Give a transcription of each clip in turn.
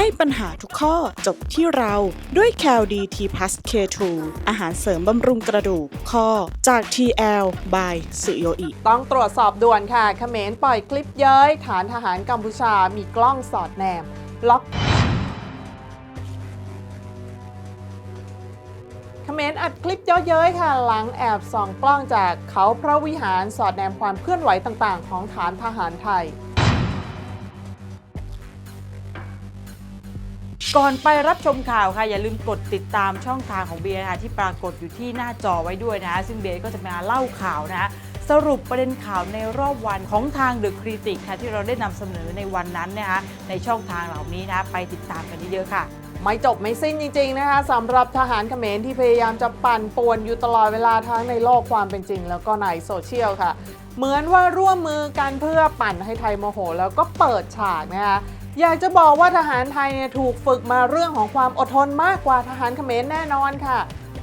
ให้ปัญหาทุกข้อจบที่เราด้วย c a l d t p l u s K2 อาหารเสริมบำรุงกระดูกข้อจาก TL by สุโยอิ ต้องตรวจสอบด่วนค่ะเขมรปล่อยคลิปเย้ย ฐานทหารกัมพูชามีกล้องสอดแนม ล็อกเขมรอัดคลิปเย้ยๆค่ะ หลังแอบส่องกล้องจากเขาพระวิหารสอดแนมความเคลื่อนไหวต่างๆ ของฐานทหารไทย ก่อนไปรับชมข่าวค่ะ อย่าลืมกดติดตามช่องทางของเบียร์นะคะที่ปรากฏอยู่ที่หน้าจอไว้ด้วยนะคะซึ่งเบียร์ก็จะมาเล่าข่าวนะคะสรุปประเด็นข่าวในรอบวันของทางเดอะคริติกค่ะที่เราได้นำเสนอในวันนั้นนะคะในช่องทางเหล่านี้นะไปติดตามกันเยอะๆค่ะ ไม่จบไม่สิ้นจริง ๆ นะคะสำหรับทหารเขมรที่พยายามจะปั่นป่วนอยู่ตลอดเวลาทั้งในโลกความเป็นจริง แล้วก็ในโซเชียลค่ะ เหมือนว่าร่วมมือกันเพื่อปั่นให้ไทยโมโห แล้วก็เปิดฉากนะคะ อยากจะบอกว่าทหารไทยเนี่ยถูกฝึกมาเรื่องของความอดทนมากกว่าทหารเขมรแน่นอนค่ะ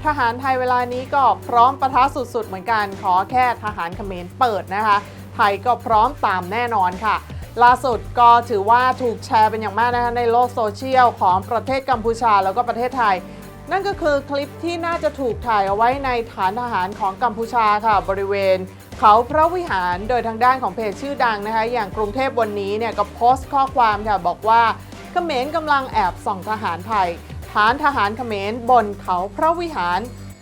ทหารไทยเวลานี้ก็พร้อมประทะสุดๆ เหมือนกันขอแค่ทหารเขมรเปิดนะคะ ไทยก็พร้อมตามแน่นอนค่ะ ล่าสุดก็ถือว่าถูกแชร์เป็นอย่างมากนะคะในโลกโซเชียลของประเทศกัมพูชาแล้วก็ประเทศไทย นั่นก็คือคลิปที่น่าจะถูกถ่ายเอาไว้ในฐานทหารของกัมพูชาค่ะ บริเวณเขาพระวิหารโดยทางด้านของเพจชื่อดังนะคะ อย่างกรุงเทพวันนี้เนี่ยก็โพสต์ข้อความค่ะบอกว่าเขมรกำลังแอบส่องทหารไทยฐานทหารเขมรบนเขาพระวิหาร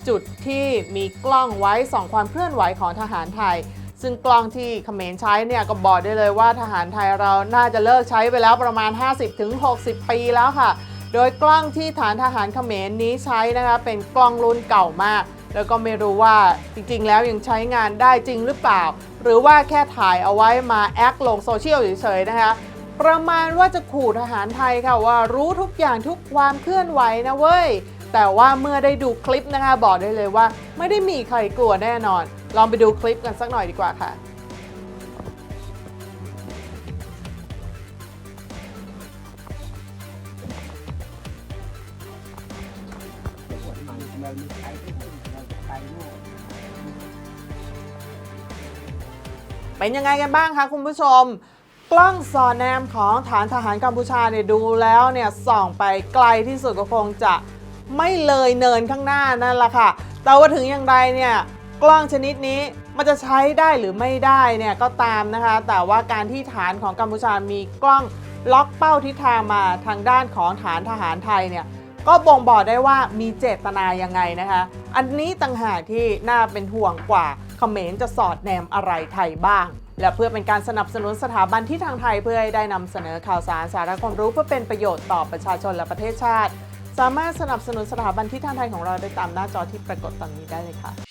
จุดที่มีกล้องไว้ส่องความเคลื่อนไหวของทหารไทย ซึ่งกล้องที่เขมรใช้เนี่ยก็บอกได้เลยว่าทหารไทยเราน่าจะเลิกใช้ไปแล้วประมาณ 50-60 ปีแล้วค่ะ โดยกล้องที่ฐานทหารเขมรนี้ใช้นะคะเป็นกล้องรุ่นเก่ามาก แล้วก็ไม่รู้ว่าจริงๆ แล้วยังใช้งานได้จริงหรือเปล่า หรือว่าแค่ถ่ายเอาไว้มาแอคลงโซเชียลเฉยๆนะคะประมาณว่าจะขู่ทหารไทยค่ะว่ารู้ทุกอย่างทุกความเคลื่อนไหวนะเว้ย แต่ว่าเมื่อได้ดูคลิปนะคะบอกได้เลยว่า ไม่ได้มีใครกลัวแน่นอน ลองไปดูคลิปกันสักหน่อยดีกว่าค่ะ เป็นยังไงกันบ้างคะคุณผู้ชม กล้องสอดแนมของฐานทหารกัมพูชาเนี่ยดูแล้วเนี่ยส่องไปไกลที่สุดก็คงจะไม่เลยเนินข้างหน้านั่นแหละค่ะ แต่ว่าถึงอย่างไรเนี่ยกล้องชนิดนี้มันจะใช้ได้หรือไม่ได้เนี่ยก็ตามนะคะ แต่ว่าการที่ฐานของกัมพูชามีกล้องล็อกเป้าทิศทางมาทางด้านของฐานทหารไทยเนี่ย ก็บ่งบอกได้ว่ามีเจตนายังไงนะคะ อันนี้ต่างหากที่น่าเป็นห่วงกว่าเขมรจะสอดแนมอะไรไทยบ้าง และเพื่อเป็นการสนับสนุนสถาบันที่ทางไทยเพื่อให้ได้นำเสนอข่าวสารสาระความรู้เพื่อเป็นประโยชน์ต่อประชาชนและประเทศชาติ สามารถสนับสนุนสถาบันที่ทางไทยของเราได้ตามหน้าจอที่ปรากฏตอนนี้ได้เลยค่ะ